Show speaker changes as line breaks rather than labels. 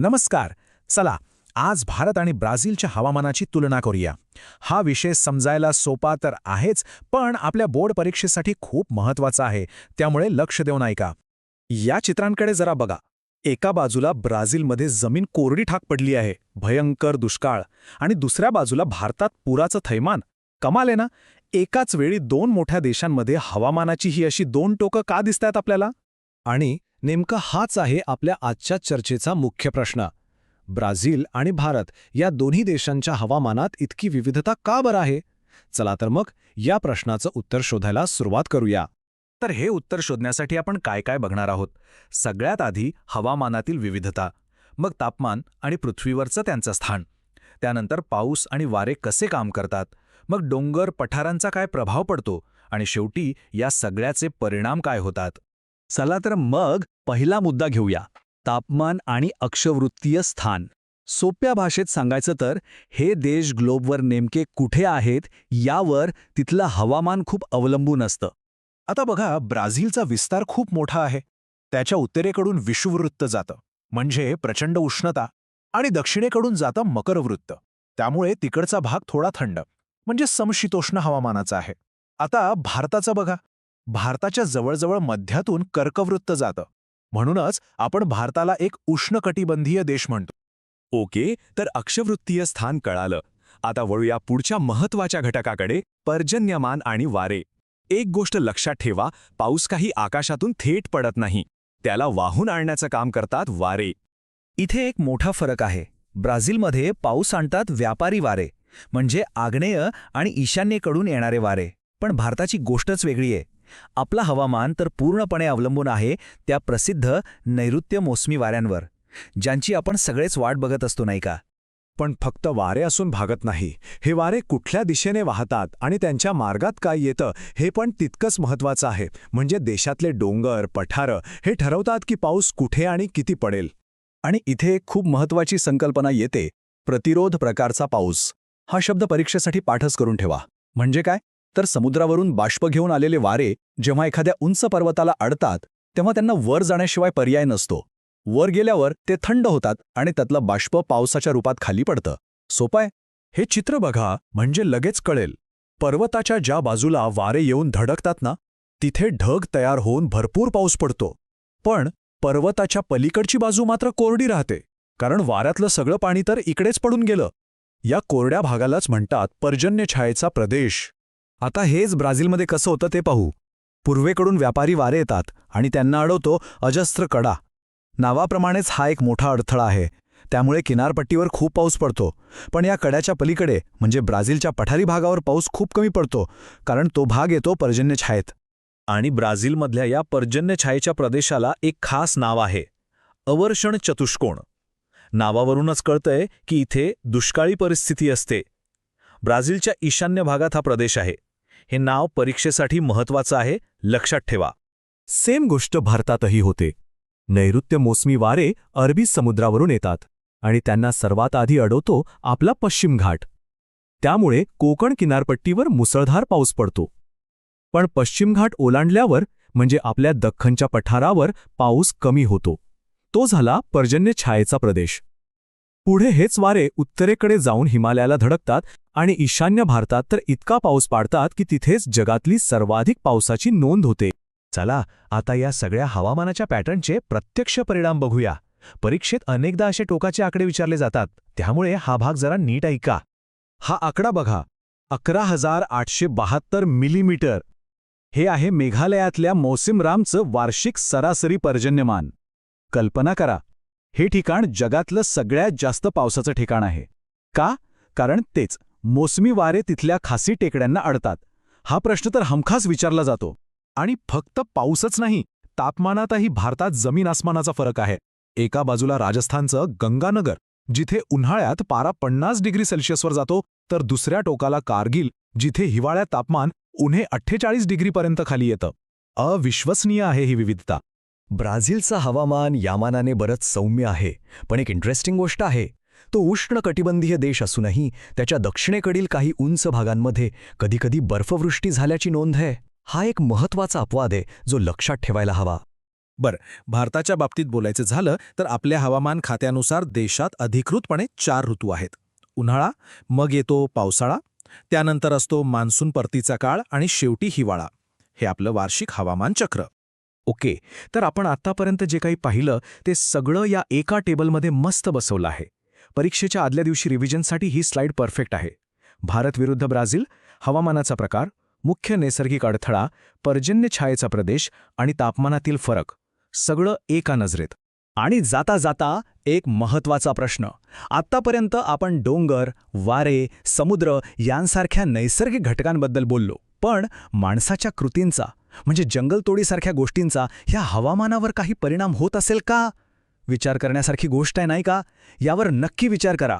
नमस्कार. चला आज भारत आणि ब्राझीलच्या हवामानाची तुलना करूया. हा विषय समजायला सोपा तर आहेच पण आपल्या बोर्ड परीक्षेसाठी खूप महत्त्वाचा आहे त्यामुळे लक्ष देऊन ऐका या चित्रांकडे जरा बघा. एका बाजूला ब्राझीलमध्ये जमीन कोरडी ठाक पडली आहे भयंकर दुष्काळ आणि दुसऱ्या बाजूला भारतात पुराचं थैमान. कमाल आहे ना? एकाच वेळी दोन मोठ्या देशांमध्ये हवामानाची ही अशी दोन टोकं का दिसतायत आपल्याला? आणि नेमका हाच आहे आपल्या आजच्या चर्चेचा मुख्य प्रश्न. ब्राझील आणि भारत या दोन्ही देशांच्या हवामानात इतकी विविधता का बरं आहे? चला तर मग या प्रश्नाचं उत्तर शोधायला सुरुवात करूया. तर हे उत्तर शोधण्यासाठी आपण काय काय बघणार आहोत? सगळ्यात आधी हवामानातील विविधता मग तापमान आणि पृथ्वीवरचं त्यांचं स्थान. त्यानंतर पाऊस आणि वारे कसे काम करतात? मग डोंगर पठारांचा काय प्रभाव पडतो? आणि शेवटी या सगळ्याचे परिणाम काय होतात? चला तर मग पहिला मुद्दा घेऊया. तापमान आणि अक्षवृत्तीय स्थान. सोप्या भाषेत सांगायचं तर हे देश ग्लोबवर नेमके कुठे आहेत यावर तिथलं हवामान खूप अवलंबून असतं. आता बघा ब्राझीलचा विस्तार खूप मोठा आहे. त्याच्या उत्तरेकडून विषुववृत्त जातं म्हणजे प्रचंड उष्णता आणि दक्षिणेकडून जातं मकरवृत्त. त्यामुळे तिकडचा भाग थोडा थंड म्हणजे समशीतोष्ण हवामानाचा आहे. आता भारताचं बघा. भारताच्या जवळजवळ मध्यातून कर्कवृत्त जातं. म्हणूनच आपण भारताला एक उष्णकटिबंधीय देश म्हणतो. ओके तर अक्षवृत्तीय स्थान कळालं. आता वळूया पुढच्या महत्त्वाच्या घटकाकडे पर्जन्यमान आणि वारे. एक गोष्ट लक्षात ठेवा पाऊस काही आकाशातून थेट पडत नाही. त्याला वाहून आणण्याचं काम करतात वारे. इथे एक मोठा फरक आहे. ब्राझीलमध्ये पाऊस आणतात व्यापारी वारे म्हणजे आग्नेय आणि ईशान्येकडून येणारे वारे. पण भारताची गोष्टच वेगळी आहे. आपला हवामान तर पूर्णपणे अवलंबून आहे त्या प्रसिद्ध नैऋत्य मोसमी वाऱ्यांवर ज्यांची आपण सगळेच वाट बघत असतो नाही का? पण फक्त वारे असून भागत नाही. हे वारे कुठल्या दिशेने वाहतात आणि त्यांच्या मार्गात काय येतं हे पण तितकंच महत्वाचं आहे. म्हणजे देशातले डोंगर पठारं हे ठरवतात की पाऊस कुठे आणि किती पडेल. आणि इथे एक खूप महत्वाची संकल्पना येते प्रतिरोध प्रकारचा पाऊस. हा शब्द परीक्षेसाठी पाठच करून ठेवा. म्हणजे काय? तर समुद्रावरून बाष्प घेऊन आलेले वारे जेव्हा एखाद्या उंच पर्वताला अडतात तेव्हा त्यांना वर जाण्याशिवाय पर्याय नसतो. वर गेल्यावर ते थंड होतात आणि त्यातलं बाष्प पावसाच्या रूपात खाली पडतं. सोपाय? हे चित्र बघा म्हणजे लगेच कळेल. पर्वताच्या ज्या बाजूला वारे येऊन धडकतात ना तिथे ढग तयार होऊन भरपूर पाऊस पडतो. पण पर्वताच्या पलीकडची बाजू मात्र कोरडी राहते कारण वाऱ्यातलं सगळं पाणी तर इकडेच पडून गेलं. या कोरड्या भागालाच म्हणतात पर्जन्य छायेचा प्रदेश. आता हेच ब्राझीलमध्ये कसं होतं ते पाहू. पूर्वेकडून व्यापारी वारे येतात आणि त्यांना अडवतो अजस्त्र कडा. नावाप्रमाणेच हा एक मोठा अडथळा आहे. त्यामुळे किनारपट्टीवर खूप पाऊस पडतो. पण या कड्याच्या पलीकडे म्हणजे ब्राझीलच्या पठारी भागावर पाऊस खूप कमी पडतो कारण तो भाग येतो पर्जन्य छायेत. आणि ब्राझीलमधल्या या पर्जन्य छायेच्या प्रदेशाला एक खास नाव आहे अवर्षण चतुष्कोण. नावावरूनच कळतंय की इथे दुष्काळी परिस्थिती असते. ब्राझीलच्या ईशान्य भागात हा प्रदेश आहे. हे नाव परीक्षेसाठी महत्वाचं आहे लक्षात ठेवा. सेम गोष्ट भारतातही होते. नैऋत्य मोसमी वारे अरबी समुद्रावरून येतात आणि त्यांना सर्वात आधी अडवतो आपला पश्चिम घाट. त्यामुळे कोकण किनारपट्टीवर मुसळधार पाऊस पडतो. पण पश्चिम घाट ओलांडल्यावर म्हणजे आपल्या दख्खनच्या पठारावर पाऊस कमी होतो. तो झाला पर्जन्य छायेचा प्रदेश. पुढे हेच वारे उत्तरेकडे जाऊन हिमालयाला धडकतात आणि ईशान्य भारतात तर इतका पाऊस पाडतात की तिथेच जगातली सर्वाधिक पावसाची नोंद होते. चला आता या सगळ्या हवामानाच्या पॅटर्नचे प्रत्यक्ष परिणाम बघूया. परीक्षेत अनेकदा असे टोकाचे आकडे विचारले जातात त्यामुळे हा भाग जरा नीट ऐका. हा आकडा बघा. अकरा हजार आठशे बहात्तर मिलीमीटर. हे आहे मेघालयातल्या मोसिमरामचं वार्षिक सरासरी पर्जन्यमान. कल्पना करा. हे ठिकाण जगातलं सगळ्यात जास्त पावसाचं ठिकाण आहे. का? कारण तेच मोसमी वारे तिथल्या खासी टेकड्यांना अडतात. हा प्रश्न तर हमखास विचारला जातो. आणि फक्त पाऊसच नाही तापमानातही भारतात जमीन आसमानाचा फरक आहे. एका बाजूला राजस्थानचं गंगानगर जिथे उन्हाळ्यात पारा पन्नास डिग्री सेल्सिअसवर जातो तर दुसऱ्या टोकाला कारगिल जिथे हिवाळ्यात तापमान उन्हे अठ्ठेचाळीस डिग्रीपर्यंत खाली येतं. अविश्वसनीय आहे ही विविधता. ब्राझीलचं हवामान यामानाने बरंच सौम्य आहे पण एक इंटरेस्टिंग गोष्ट आहे. तो उष्ण कटिबंधीय देश असूनही त्याच्या दक्षिणेकडील काही उंच भागांमध्ये कधीकधी बर्फवृष्टी झाल्याची नोंद आहे. हा एक महत्त्वाचा अपवाद आहे जो लक्षात ठेवायला हवा.
बर भारताच्या बाबतीत बोलायचं झालं तर आपल्या हवामान खात्यानुसार देशात अधिकृतपणे चार ऋतू आहेत. उन्हाळा मग येतो पावसाळा त्यानंतर असतो मान्सून परतीचा काळ आणि शेवटी हिवाळा. हे आपलं वार्षिक हवामान चक्र.
ओके. तर आपण आत्तापर्यंत जे काही पाहिलं ते सगळं या एका टेबलमध्ये मस्त बसवलं आहे. परीक्षेच्या आदल्या दिवशी रिव्हिजनसाठी ही स्लाईड परफेक्ट आहे. भारत विरुद्ध ब्राझील हवामानाचा प्रकार मुख्य नैसर्गिक अडथळा पर्जन्य छायेचा प्रदेश आणि तापमानातील फरक सगळं एका नजरेत. आणि जाता जाता एक महत्त्वाचा प्रश्न. आत्तापर्यंत आपण डोंगर वारे समुद्र यांसारख्या नैसर्गिक घटकांबद्दल बोललो. पण माणसाच्या कृतींचा म्हणजे जंगलतोडीसारख्या गोष्टींचा ह्या हवामानावर काही परिणाम होत असेल का? विचार करण्यासारखी गोष्ट आहे नाही का? यावर नक्की विचार करा.